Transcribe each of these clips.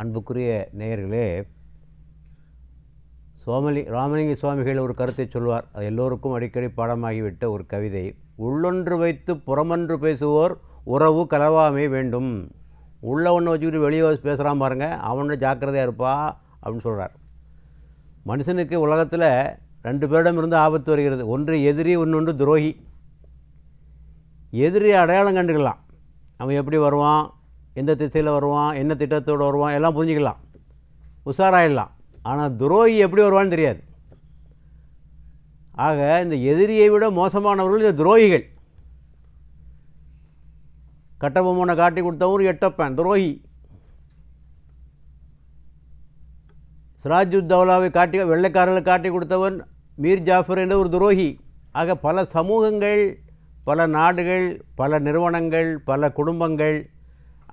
அன்புக்குரிய நேயர்களே சோமலி ராமலிங்க சுவாமிகள் ஒரு கருத்தை சொல்வார். அது எல்லோருக்கும் அடிக்கடி பாடமாகிவிட்ட ஒரு கவிதை. உள்ளொன்று வைத்து புறமன்று பேசுவோர் உறவு கலவாமை வேண்டும். உள்ள ஒன்று வச்சுக்கிட்டு வெளியே பேசுகிறான் பாருங்கள் அவனோட ஜாக்கிரதையாக இருப்பா அப்படின்னு சொல்கிறார் மனுஷனுக்கு உலகத்தில் ரெண்டு பேரிடம் இருந்து ஆபத்து வருகிறது. ஒன்று எதிரி இன்னொன்று துரோகி. எதிரி அடையாளம் கண்டுக்கலாம். அவன் எப்படி வருவான்? எந்த திசையில் வருவான் என்ன திட்டத்தோடு வருவான் எல்லாம் புரிஞ்சுக்கலாம். உஷாராயிடலாம். ஆனால் துரோகி எப்படி வருவான்னு தெரியாது. ஆக இந்த எதிரியை விட மோசமானவர்கள் இந்த துரோகிகள். கட்டபொம்மனை காட்டி கொடுத்தவன் எட்டப்பன் துரோகி. சிராஜுத் தௌலாவை காட்டி வெள்ளைக்காரர்களை காட்டி கொடுத்தவன் மீர் ஜாஃபர் என்ற ஒரு துரோகி. ஆக பல சமூகங்கள் பல நாடுகள் பல நிறுவனங்கள் பல குடும்பங்கள்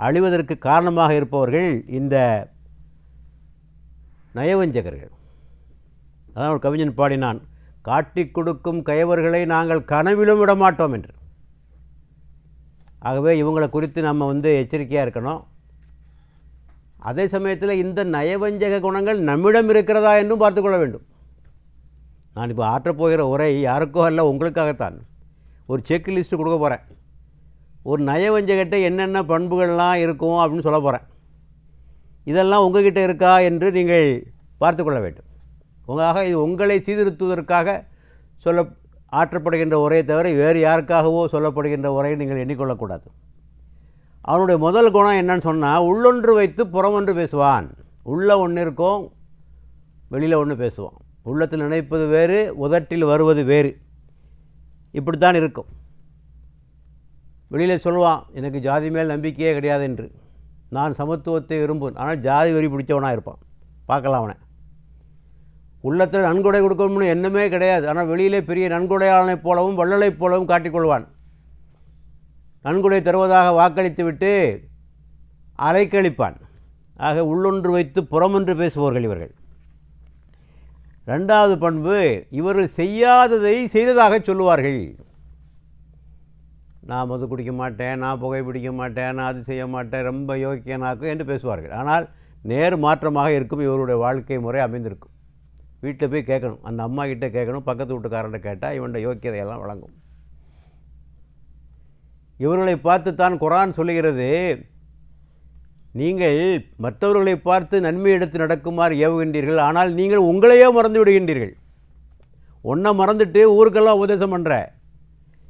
அழிவதற்கு காரணமாக இருப்பவர்கள் இந்த நயவஞ்சகர்கள். அதான் ஒரு கவிஞன் பாடினான் காட்டிக் கொடுக்கும் கயவர்களை நாங்கள் கனவிலும் விடமாட்டோம் என்று. ஆகவே இவங்களை குறித்து நம்ம வந்து எச்சரிக்கையாக இருக்கணும். அதே சமயத்தில் இந்த நயவஞ்சக குணங்கள் நம்மிடம் இருக்கிறதா என்றும் பார்த்துக்கொள்ள வேண்டும். நான் இப்போ ஆற்றப்போகிற உரை யாருக்கோ அல்ல உங்களுக்காகத்தான். ஒரு செக் லிஸ்ட்டு கொடுக்க போகிறேன் ஒரு நயவஞ்சகிட்ட என்னென்ன பண்புகள்லாம் இருக்கும் அப்படின்னு சொல்ல போகிறேன் இதெல்லாம் உங்ககிட்ட இருக்கா என்று நீங்கள் பார்த்துக்கொள்ள வேண்டும். உங்களாக இது உங்களை சீர்திருத்துவதற்காக சொல்ல ஆற்றப்படுகின்ற உரையை தவிர வேறு யாருக்காகவோ சொல்லப்படுகின்ற உரையை நீங்கள் எண்ணிக்கொள்ளக்கூடாது. அவனுடைய முதல் குணம் என்னன்னு சொன்னால் உள்ளொன்று வைத்து புறமொன்று பேசுவான். உள்ளே ஒன்று இருக்கும் வெளியில் ஒன்று பேசுவான். உள்ளத்தில் நினைப்பது வேறு உதட்டில் வருவது வேறு. இப்படித்தான் இருக்கும். வெளியில் சொல்லுவான் எனக்கு ஜாதி மேல் நம்பிக்கையே கிடையாது என்று. நான் சமத்துவத்தை விரும்புவேன். ஆனால் ஜாதி வெறி பிடிச்சவனாக இருப்பான். பார்க்கலாம் அவனை. உள்ளத்தில் நன்கொடை கொடுக்கணும்னு எண்ணமே கிடையாது. ஆனால் வெளியிலே பெரிய நன்கொடையாளனைப் போலவும் வள்ளலைப் போலவும் காட்டிக்கொள்வான். நன்கொடை தருவதாக வாக்களித்துவிட்டு அலைக்கழிப்பான். ஆக உள்ளொன்று வைத்து புறமொன்று பேசுபவர்கள் இவர்கள். ரெண்டாவது பண்பு இவர்கள் செய்யாததை செய்ததாக சொல்லுவார்கள். நான் மது குடிக்க மாட்டேன் நான் புகை பிடிக்க மாட்டேன் நான் அது செய்ய மாட்டேன் ரொம்ப யோக்கியனாக்கும் என்று பேசுவார்கள். ஆனால் நேர் மாற்றமாக இருக்கும் இவருடைய வாழ்க்கை முறை அமைந்திருக்கும். வீட்டில் போய் கேட்கணும் அந்த அம்மா கிட்ட கேட்கணும் பக்கத்து வீட்டுக்காரன்ட்ட கேட்டால் இவன்ட யோக்கியதையெல்லாம் வழங்கும். இவர்களை பார்த்து தான் குரான் சொல்லுகிறது நீங்கள் மற்றவர்களை பார்த்து நன்மை எடுத்து நடக்குமாறு ஏவுகின்றீர்கள் ஆனால் நீங்கள் உங்களையே மறந்து விடுகின்றீர்கள் ஒன்றை மறந்துட்டு ஊருக்கெல்லாம் உபதேசம் பண்ணுற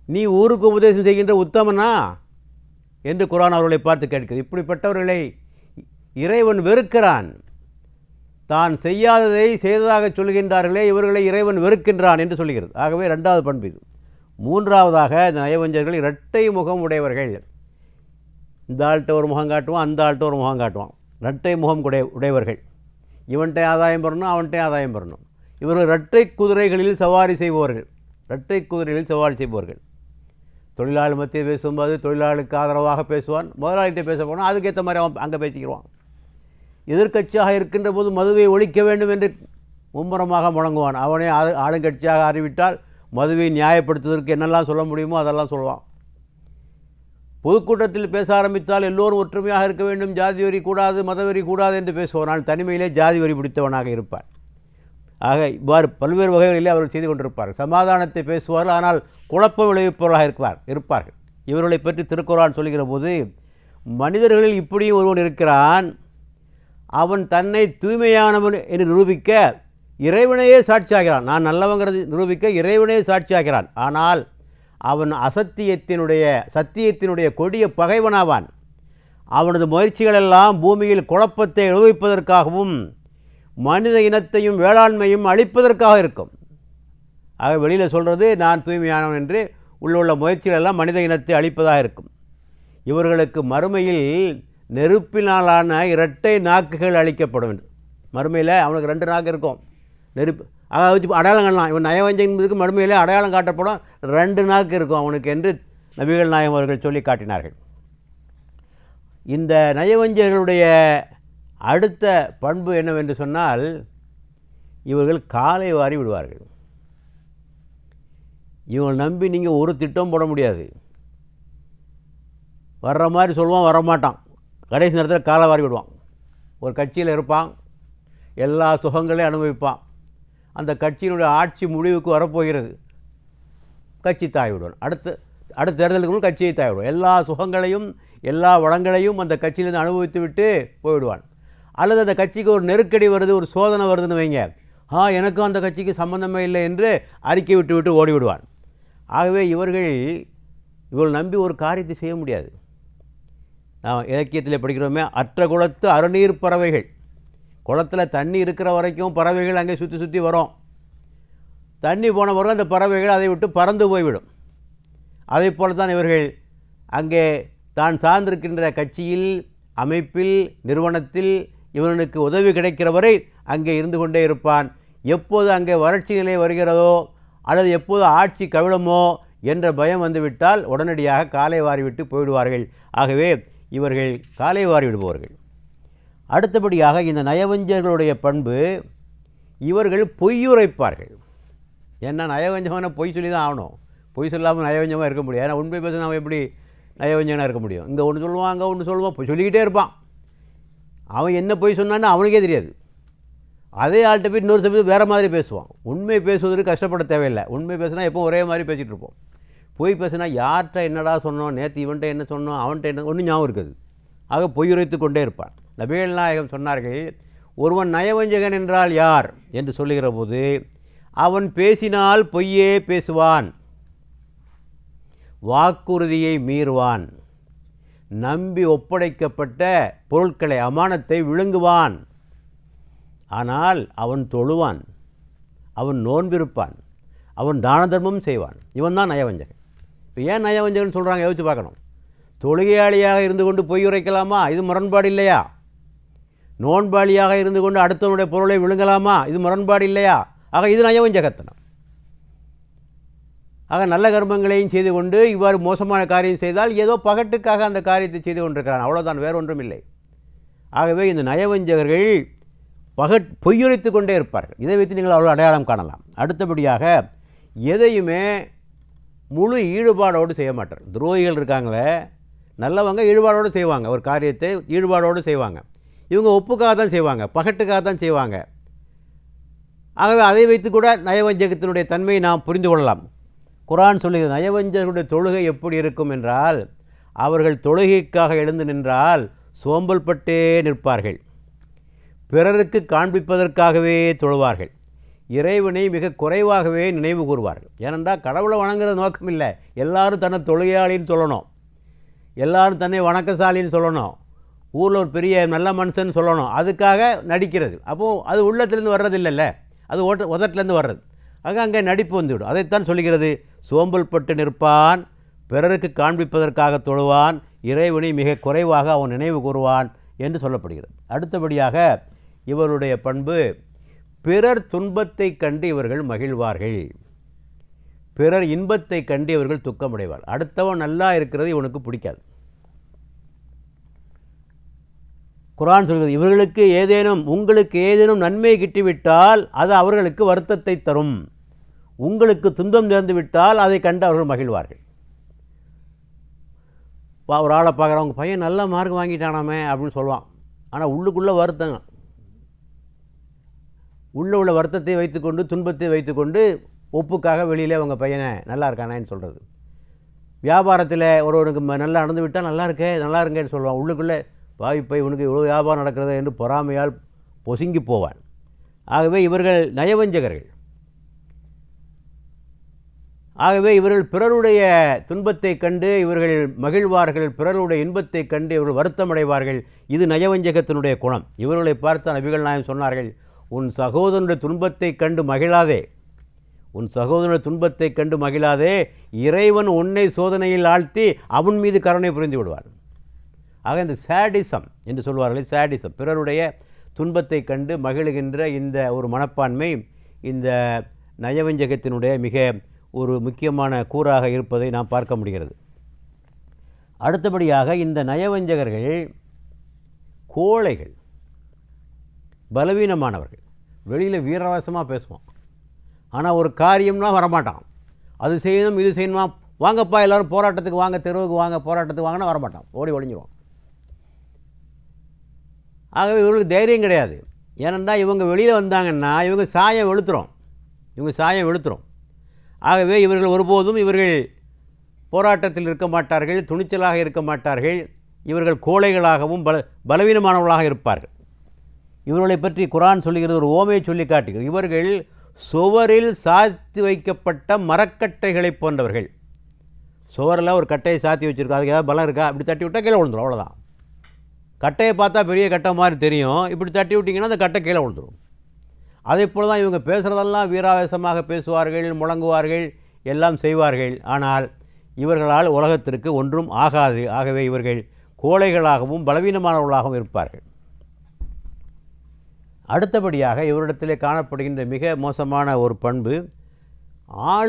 நீ ஊருக்கு உபதேசம் செய்கின்ற உத்தமனா? என்று குரான் அவர்களை பார்த்து கேட்கிறது. இப்படிப்பட்டவர்களை இறைவன் வெறுக்கிறான். தான் செய்யாததை செய்ததாக சொல்கின்றார்களே இவர்களை இறைவன் வெறுக்கின்றான் என்று சொல்கிறது. ஆகவே ரெண்டாவது பண்பு இது. மூன்றாவதாக இந்த நயவஞ்சர்கள் இரட்டை முகம் உடையவர்கள். இந்த ஆள்கிட்ட ஒரு முகம் காட்டுவான் அந்த ஆள்கிட்ட ஒரு முகம் காட்டுவான். இரட்டை முகம் உடைய உடையவர்கள். இவன்கிட்ட ஆதாயம் பெறணும் அவன்கிட்ட ஆதாயம் பெறணும். இவர்கள் இரட்டை குதிரைகளில் சவாரி செய்பவர்கள். இரட்டை குதிரைகளில் சவாரி செய்பவர்கள். தொழிலாளி மத்திய பேசும்போது தொழிலாளிக்கு ஆதரவாக பேசுவான். முதலாளிகிட்ட பேச போனால் அதுக்கேற்ற மாதிரி அவன் அங்கே பேசிக்கிடுவான் எதிர்க்கட்சியாக இருக்கின்ற போது மதுவை ஒழிக்க வேண்டும் என்று மும்முரமாக முழங்குவான். அவனே ஆளுங்கட்சியாக அறிவிட்டால் மதுவை நியாயப்படுத்துவதற்கு என்னெல்லாம் சொல்ல முடியுமோ அதெல்லாம் சொல்லுவான் பொதுக்கூட்டத்தில் பேச ஆரம்பித்தால் எல்லோரும் ஒற்றுமையாக இருக்க வேண்டும். ஜாதி வரி கூடாது மதவெறி கூடாது என்று பேசுவான். தனிமையிலே ஜாதி வரி பிடித்தவனாக இருப்பான். ஆக இவ்வாறு பல்வேறு வகைகளிலே அவர்கள் செய்து கொண்டிருப்பார்கள். சமாதானத்தை பேசுவார்கள். ஆனால் குழப்பம் விளைவிப்பவர்களாக இருப்பார் இருப்பார்கள். இவர்களை பற்றி திருக்குறான் சொல்கிற போது மனிதர்களில் இப்படியும் ஒருவன் இருக்கிறான். அவன் தன்னை தூய்மையானவன் என்று நிரூபிக்க இறைவனையே சாட்சியாகிறான். நான் நல்லவங்கிறது நிரூபிக்க இறைவனையே சாட்சியாகிறான். ஆனால் அவன் அசத்தியத்தினுடைய சத்தியத்தினுடைய கொடிய பகைவனாவான். அவனது முயற்சிகளெல்லாம் பூமியில் குழப்பத்தை எழுவிப்பதற்காகவும் மனித இனத்தையும் வேளாண்மையும் அழிப்பதற்காக இருக்கும். ஆக வெளியில் சொல்கிறது நான் தூய்மையானவன் என்று உள்ளுள்ள முயற்சிகளெல்லாம் மனித இனத்தை அழிப்பதாக இருக்கும். இவர்களுக்கு மறுமையில் நெருப்பினாலான இரட்டை நாக்குகள் அளிக்கப்படும் என்று. மறுமையில் அவனுக்கு ரெண்டு நாக்கு இருக்கும். நெருப்பு அதாவது வச்சு அடையாளம் காணலாம் இவன் நயவஞ்சதுக்கு மறுமையில் அடையாளம் காட்டப்படும். ரெண்டு நாக்கு இருக்கும் அவனுக்கு என்று நபிகள் நாயகம் அவர்கள் சொல்லி காட்டினார்கள். இந்த நயவஞ்சர்களுடைய அடுத்த பண்பு என்னவென்று சொன்னால் இவர்கள் காலை வாரி விடுவார்கள். இவங்களை நம்பி நீங்கள் ஒரு திட்டம் போட முடியாது. வர்ற மாதிரி சொல்லுவான் வர மாட்டான் கடைசி நேரத்தில் காலை வாரி விடுவான். ஒரு கட்சியில் இருப்பான். எல்லா சுகங்களையும் அனுபவிப்பான். அந்த கட்சியினுடைய ஆட்சி முடிவுக்கு வரப்போகிறது. கட்சி தாய்விடுவான் அடுத்த அடுத்த தேர்தலுக்கு முன் கட்சியை தாய்விடுவான் எல்லா சுகங்களையும் எல்லா வளங்களையும் அந்த கட்சியிலிருந்து அனுபவித்து விட்டு போய்விடுவான். அல்லது அந்த கட்சிக்கு ஒரு நெருக்கடி வருது ஒரு சோதனை வருதுன்னு வைங்க. ஆ எனக்கும் அந்த கட்சிக்கு சம்பந்தமே இல்லை என்று அறிக்கை விட்டு விட்டு ஓடிவிடுவான். ஆகவே இவர்கள் இவள் நம்பி ஒரு காரியத்தை செய்ய முடியாது. நாம் இலக்கியத்தில் படிக்கிறோமே அற்ற குளத்து அருநீர் பறவைகள். குளத்தில் தண்ணி இருக்கிற வரைக்கும் பறவைகள் அங்கே சுற்றி சுற்றி வரும். தண்ணி போன பிறகு அந்த பறவைகள் அதை விட்டு பறந்து போய்விடும். அதே போல தான் இவர்கள் அங்கே தான் சார்ந்திருக்கின்ற கட்சியில் அமைப்பில் நிறுவனத்தில் இவனுக்கு உதவி கிடைக்கிற வரை அங்கே இருந்து கொண்டே இருப்பான். எப்போது அங்கே வறட்சி நிலை வருகிறதோ அல்லது எப்போது ஆட்சி கவிழுமோ என்ற பயம் வந்துவிட்டால் உடனடியாக காலை வாரிவிட்டு போயிடுவார்கள். ஆகவே இவர்கள் காலை வாரி விடுபவர்கள் அடுத்தபடியாக இந்த நயவஞ்சர்களுடைய பண்பு இவர்கள் பொய்யுரைப்பார்கள். ஏன்னா நயவஞ்சமான பொய் சொல்லி தான் ஆகணும். பொய் சொல்லாமல் நயவஞ்சமாக இருக்க முடியும் ஏன்னா உண்மை பேச அவன் எப்படி நயவஞ்சனாக இருக்க முடியும்? இங்கே ஒன்று சொல்லுவான் அங்கே ஒன்று சொல்லுவான் சொல்லிக்கிட்டே இருப்பான். அவன் என்ன பொய் சொன்னான்னு அவனுக்கே தெரியாது. அதே ஆள்கிட்ட போய் இன்னொரு சமயத்து வேறு மாதிரி பேசுவான். உண்மை பேசுவதற்கு கஷ்டப்பட தேவையில்லை. உண்மை பேசுனா எப்போ ஒரே மாதிரி பேசிகிட்டு இருப்போம். பொய் பேசுனா யார்கிட்ட என்னடா சொன்னோம் நேற்று இவன்ட்ட என்ன சொன்னோம் அவன்கிட்ட என்ன ஒன்றும் ஞாபகம் இருக்குது. ஆக பொய் உரைத்து கொண்டே இருப்பான். நபிகள் நாயகம் சொன்னார்கள் ஒருவன் நயவஞ்சகன் என்றால் யார்? என்று சொல்லுகிற போது அவன் பேசினால் பொய்யே பேசுவான். வாக்குறுதியை மீறுவான். நம்பி ஒப்படைக்கப்பட்ட பொருட்களை அமானத்தை விழுங்குவான். ஆனால் அவன் தொழுவான். அவன் நோன்பிருப்பான். அவன் தான தர்மம் செய்வான். இவன் தான் நயவஞ்சகன். இப்போ ஏன் நயவஞ்சகன் சொல்கிறாங்க யோசிச்சு பார்க்கணும். தொழுகையாளியாக இருந்து கொண்டு பொய் உரைக்கலாமா? இது முரண்பாடு இல்லையா? நோன்பாளியாக இருந்து கொண்டு அடுத்தவனுடைய பொருளை விழுங்கலாமா? இது முரண்பாடு இல்லையா? ஆக இது நயவஞ்சகத்தனம். ஆக நல்ல கர்மங்களையும் செய்து கொண்டு இவ்வாறு மோசமான காரியம் செய்தால் ஏதோ பகட்டுக்காக அந்த காரியத்தை செய்து கொண்டிருக்கிறான். அவ்வளோதான் வேற ஒன்றும் இல்லை ஆகவே இந்த நயவஞ்சகர்கள் பகட் பொய்யுரைத்து கொண்டே இருப்பார்கள். இதை வைத்து நீங்கள் அவ்வளோ அடையாளம் காணலாம். அடுத்தபடியாக எதையுமே முழு ஈடுபாடோடு செய்ய மாட்டார் துரோகிகள் இருக்காங்களே நல்லவங்க ஈடுபாடோடு செய்வாங்க. ஒரு காரியத்தை ஈடுபாடோடு செய்வாங்க. இவங்க ஒப்புக்காக தான் செய்வாங்க பகட்டுக்காக தான் செய்வாங்க. ஆகவே அதை வைத்து கூட நயவஞ்சகத்தினுடைய தன்மையை நாம் புரிந்து கொள்ளலாம். குரான் சொல்லுகிறது நயவஞ்சர்களுடைய தொழுகை எப்படி இருக்கும் என்றால் அவர்கள் தொழுகைக்காக எழுந்து நின்றால் சோம்பல் பட்டே நிற்பார்கள். பிறருக்கு காண்பிப்பதற்காகவே தொழுவார்கள். இறைவனை மிக குறைவாகவே நினைவு கூறுவார்கள். ஏனென்றால் கடவுளை வணங்குறது நோக்கம் இல்லை எல்லாரும் தன்னை தொழுகையாளின்னு சொல்லணும். எல்லாரும் தன்னை வணக்கசாலின்னு சொல்லணும். ஊரில் ஒரு பெரிய நல்ல மனுஷன் சொல்லணும். அதுக்காக நடிக்கிறது. அப்போது அது உள்ளத்துலேருந்து வர்றதில்லைல்ல. அது ஓட்ட உதட்டிலேருந்து வர்றது. ஆக அங்கே நடிப்பு வந்துவிடும். அதைத்தான் சொல்லுகிறது. சோம்பல் பட்டு நிற்பான் பிறருக்கு காண்பிப்பதற்காக தொழுவான் இறைவனை மிக குறைவாக அவன் நினைவு கூறுவான் என்று சொல்லப்படுகிறது. அடுத்தபடியாக இவருடைய பண்பு பிறர் துன்பத்தை கண்டு இவர்கள் மகிழ்வார்கள். பிறர் இன்பத்தை கண்டு இவர்கள் துக்கமடைவார் அடுத்தவன் நல்லா இருக்கிறது இவனுக்கு பிடிக்காது. குரான் சொல்கிறது இவர்களுக்கு ஏதேனும் உங்களுக்கு ஏதேனும் நன்மை கிட்டிவிட்டால் அது அவர்களுக்கு வருத்தத்தை தரும். உங்களுக்கு துன்பம் நேர்ந்து விட்டால் அதை கண்டு அவர்கள் மகிழ்வார்கள். பா ஒரு ஆளை பார்க்குறவங்க பையன் நல்ல மார்க் வாங்கிட்டானாமே அப்படின்னு சொல்லுவான். ஆனால் உள்ளுக்குள்ளே வருத்தங்க. உள்ளே உள்ள வருத்தத்தை வைத்துக்கொண்டு துன்பத்தை வைத்துக்கொண்டு ஒப்புக்காக வெளியிலே அவங்க பையனை நல்லா இருக்கானேன்னு சொல்கிறது வியாபாரத்தில் ஒருவனுக்கு ம- நல்லா நடந்து விட்டால் நல்லா இருக்கே நல்லா இருங்கன்னு சொல்லுவான். உள்ளுக்குள்ளே பாவிப்பை பை உனக்கு இவ்வளோ வியாபாரம் நடக்கிறது என்று பொறாமையால் பொசுங்கி போவான். ஆகவே இவர்கள் நயவஞ்சகர்கள். ஆகவே இவர்கள் பிறருடைய துன்பத்தை கண்டு இவர்கள் மகிழ்வார்கள். பிறருடைய இன்பத்தை கண்டு இவர்கள் வருத்தமடைவார்கள். இது நயவஞ்சகத்தினுடைய குணம். இவர்களை பார்த்த நபிகள் நாயம் சொன்னார்கள் உன் சகோதரனுடைய துன்பத்தை கண்டு மகிழாதே. உன் சகோதரனுடைய துன்பத்தை கண்டு மகிழாதே. இறைவன் உன்னை சோதனையில் ஆழ்த்தி அவன் மீது கருணை புரிந்து விடுவார் ஆக இந்த சேடிசம் என்று சொல்வார்கள் சேடிசம் பிறருடைய துன்பத்தை கண்டு மகிழ்கின்ற இந்த ஒரு மனப்பான்மை இந்த நயவஞ்சகத்தினுடைய மிக ஒரு முக்கியமான கூறாக இருப்பதை நாம் பார்க்க முடிகிறது. அடுத்தபடியாக இந்த நயவஞ்சகர்கள் கோழைகள் பலவீனமானவர்கள். வெளியில் வீரவாசமாக பேசுவான். ஆனால் ஒரு காரியம்னா வரமாட்டான். அது செய்யணும் இது செய்யணுமா? வாங்கப்பா எல்லாரும் போராட்டத்துக்கு வாங்க தெருவுக்கு வாங்க போராட்டத்துக்கு வாங்கினா வரமாட்டான். ஓடி ஒளிஞ்சிருவான் ஆகவே இவர்களுக்கு தைரியம் கிடையாது. ஏனென்றால் இவங்க வெளியில் வந்தாங்கன்னா இவங்க சாயம் வெளுத்துறோம் இவங்க சாயம் வெளுத்துறோம் ஆகவே இவர்கள் ஒருபோதும் இவர்கள் போராட்டத்தில் இருக்க மாட்டார்கள் துணிச்சலாக இருக்க மாட்டார்கள். இவர்கள் கோழைகளாகவும் பல பலவீனமானவர்களாக இருப்பார்கள். இவர்களை பற்றி குரான் சொல்லுகிறது ஒரு ஓமையை சொல்லி காட்டுகிறது. இவர்கள் சுவரில் சாத்தி வைக்கப்பட்ட மரக்கட்டைகளைப் போன்றவர்கள். சுவரில் ஒரு கட்டையை சாத்தி வச்சுருக்கோம் அதுக்கு ஏதாவது பலம் இருக்கா? இப்படி தட்டி விட்டால் கீழே விழுந்துடும் அவ்வளோதான் கட்டையை பார்த்தா பெரிய கட்டை மாதிரி தெரியும். இப்படி தட்டி விட்டிங்கன்னா அந்த கட்டை கீழே விழுந்துடும் அதே போல் தான் இவங்க பேசுகிறதெல்லாம் வீராவேசமாக பேசுவார்கள் முழங்குவார்கள் எல்லாம் செய்வார்கள். ஆனால் இவர்களால் உலகத்திற்கு ஒன்றும் ஆகாது. ஆகவே இவர்கள் கோழைகளாகவும் பலவீனமானவர்களாகவும் இருப்பார்கள். அடுத்தபடியாக இவரிடத்திலே காணப்படுகின்ற மிக மோசமான ஒரு பண்பு ஆள்